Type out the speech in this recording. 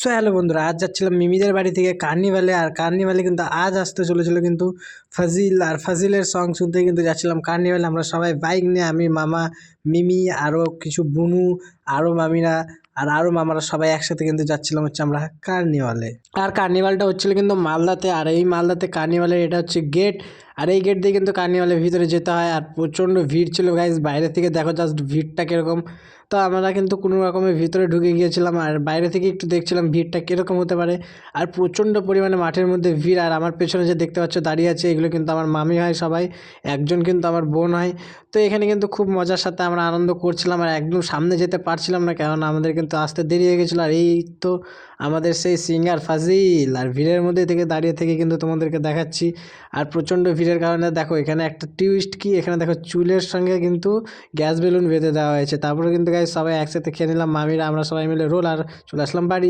So hello বন্ধুরা, আজ যাচ্ছিলাম মিমিদের বাড়ি থেকে কার্নিভালে, আর কার্নিভালে কিন্তু আজ আসতে চলেছিল কিন্তু ফাজিল, আর ফাজিলের সং শুনতে কিন্তু যাচ্ছিলাম কার্নিভালে। আমরা সবাই বাইক নিয়ে, আমি, মামা, মিমি আরও কিছু বুনু আরও মামিরা, আর আরও মামারা সবাই একসাথে কিন্তু যাচ্ছিলাম হচ্ছে আমরা কার্নিভালে। আর কার্নিভালটা হচ্ছিল কিন্তু মালদাতে, আর এই মালদাতে কার্নিভালের এটা হচ্ছে গেট আর এই গেট দিয়ে কিন্তু কার্নিভালের ভিতরে যেতে হয়। আর প্রচণ্ড ভিড় ছিল গাইজ বাইরে থেকে দেখো জাস্ট ভিড়টা কীরকম। তো আমরা কিন্তু কোনো রকমের ভিতরে ঢুকে গিয়েছিলাম। আর বাইরে থেকে একটু দেখছিলাম ভিড়টা কীরকম হতে পারে। আর প্রচণ্ড পরিমাণে মাঠের মধ্যে ভিড়। আর আমার পেছনে যে দেখতে পাচ্ছ দাঁড়িয়ে আছে, এগুলো কিন্তু আমার মামি হয় সবাই। একজন কিন্তু আমার বোন হয়। তো এখানে কিন্তু খুব মজার সাথে আমরা আনন্দ করছিলাম। আর একদম সামনে যেতে পারছিলাম না, কেননা আমাদের কিন্তু আসতে দেরি হয়ে গেছিল। আর এই তো আমাদের সেই সিঙ্গার ফাজিল। আর ভিড়ের মধ্যে থেকে দাঁড়িয়ে থেকে কিন্তু তোমাদেরকে দেখাচ্ছি। আর প্রচণ্ড ভিড়ের কারণে? দেখো, এখানে একটা টুইস্ট কি? এখানে দেখো, চুলের সঙ্গে কিন্তু গ্যাস বেলুন বেঁধে দেওয়া হয়েছে। তারপরে কিন্তু গাইজ সবাই একসাথে খেয়ে নিলাম, মামিরা, আমরা সবাই মিলে রোল আর চলে আসলাম বাড়ি।